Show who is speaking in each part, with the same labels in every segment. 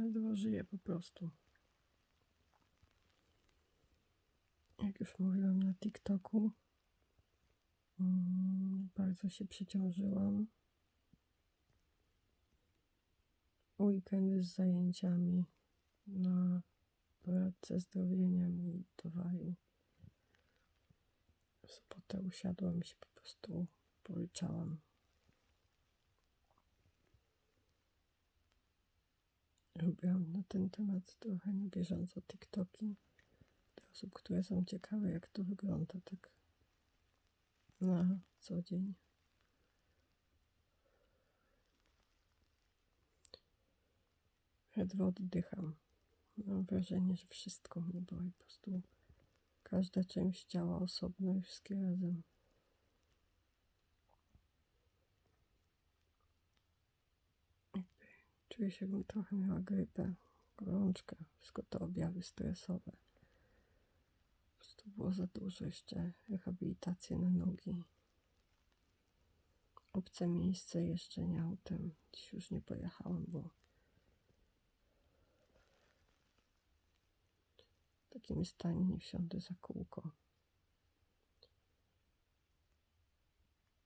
Speaker 1: Ledwo żyję po prostu. Jak już mówiłam na TikToku, mm, bardzo się przeciążyłam. Weekendy z zajęciami na pracę zdrowienia mi dowalił. W sobotę usiadłam i się po prostu poryczałam. Robiłam na ten temat trochę na bieżąco TikToki dla osób, które są ciekawe, jak to wygląda tak na co dzień. Ledwo oddycham. Mam wrażenie, że wszystko mnie boli. Po prostu każda część ciała osobno i wszystkie razem. Czuję się, jakbym trochę miała grypę, gorączkę, wszystko to objawy stresowe. Po prostu było za dużo jeszcze rehabilitacje na nogi. Obce miejsce jeszcze nie autem. Dziś już nie pojechałam, bo w takim stanie nie wsiądę za kółko.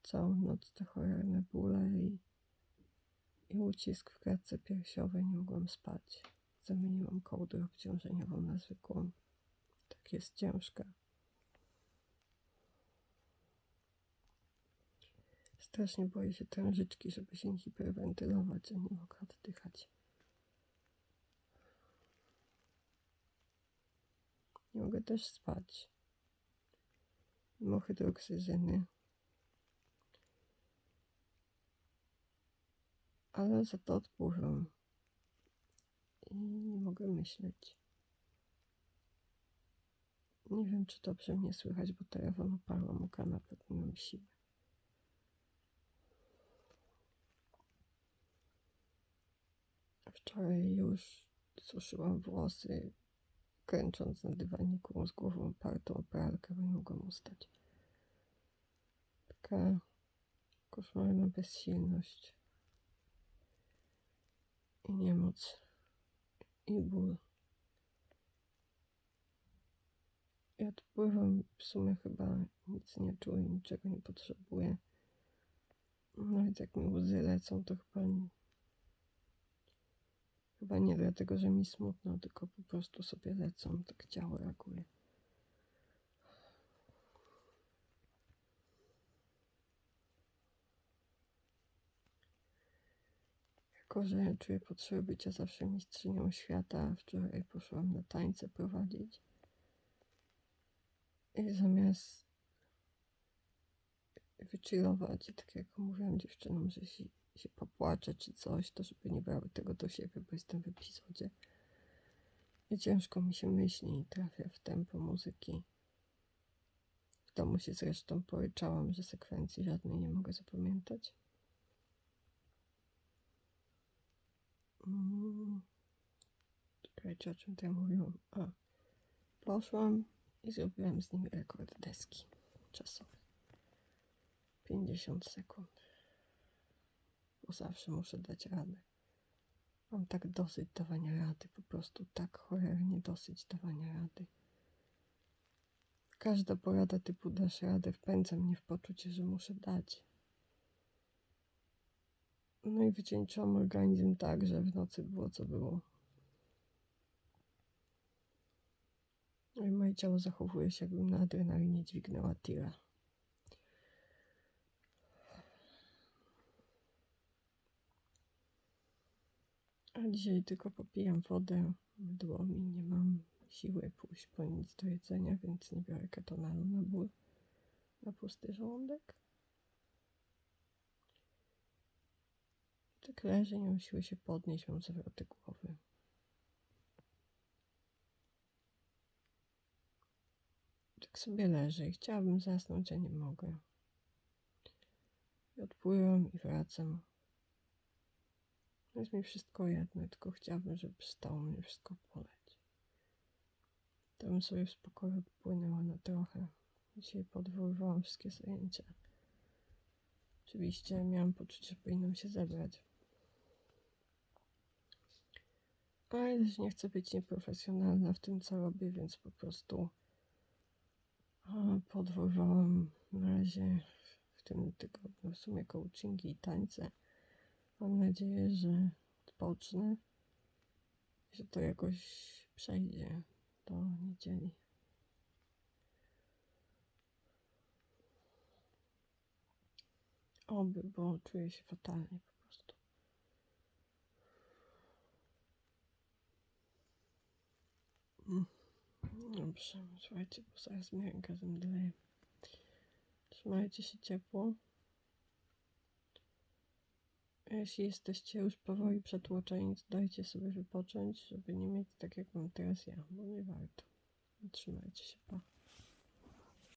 Speaker 1: Całą noc te cholerne bóle i, i ucisk w klatce piersiowej nie mogłam spać. Zamieniłam kołdrę obciążeniową na zwykłą. Tak jest ciężka. Strasznie boję się tężyczki, żeby się hiperwentylować, a nie mogę oddychać. Nie mogę też spać. Mimo hydroksyzyny. Ale za to odpurzą. I nie mogę myśleć. Nie wiem, czy dobrze mnie słychać, bo telefon oparłam o kanapę, nie mam siły. Wczoraj już suszyłam włosy, kręcząc na dywaniku z głową opartą o pralkę, bo nie mogłam ustać. Taka koszmarna bezsilność i niemoc i ból. Ja odpływam, w sumie chyba nic nie czuję, niczego nie potrzebuję. Nawet jak mi łzy lecą, to chyba nie, chyba nie dlatego, że mi smutno, tylko po prostu sobie lecą, tak ciało reaguje. Jako, że czuję potrzebę bycia zawsze mistrzynią świata, wczoraj poszłam na tańce prowadzić. I zamiast wychillować tak jak mówiłam dziewczynom, że się, się popłaczę czy coś, to żeby nie brały tego do siebie, bo jestem w epizodzie. I ciężko mi się myśli i trafia w tempo muzyki. W domu się zresztą poryczałam, że sekwencji żadnej nie mogę zapamiętać. Mm. Czekajcie, o czym to ja mówiłam? A, poszłam i zrobiłam z nimi rekord deski czasowy. 50 sekund. Bo zawsze muszę dać radę. Mam tak dosyć dawania rady, po prostu tak cholernie dosyć dawania rady. Każda porada typu dasz radę wpędza mnie w poczucie, że muszę dać. No i wycieńczyłam organizm tak, że w nocy było co było. No i moje ciało zachowuje się, jakbym na adrenalinie dźwignęła tira. A dzisiaj tylko popijam wodę, mydło mi, nie mam siły pójść po nic do jedzenia, więc nie biorę ketonalu na ból, na pusty żołądek. Tak leżę, nie mam siły się podnieść, mam zawroty głowy. Tak sobie leżę i chciałabym zasnąć, a nie mogę. I odpływam i wracam. Jest mi wszystko jedno, tylko chciałabym, żeby przestało mnie wszystko boleć. To bym sobie w spokoju płynęła na trochę. Dzisiaj podwoływałam wszystkie zajęcia. Oczywiście miałam poczucie, że powinnam się zebrać. Ale też nie chcę być nieprofesjonalna w tym, co robię, więc po prostu a, podwojowałam na razie w tym tygodniu w sumie coachingi i tańce. Mam nadzieję, że odpocznę, że to jakoś przejdzie do niedzieli. Oby, bo czuję się fatalnie po prostu. Mm. Dobrze, słuchajcie, bo zaraz mi ręka zemdleje. Trzymajcie się ciepło. Jeśli jesteście już powoli przetłoczeni, to dajcie sobie wypocząć, żeby nie mieć tak jak mam teraz ja, bo nie warto. Trzymajcie się, pa.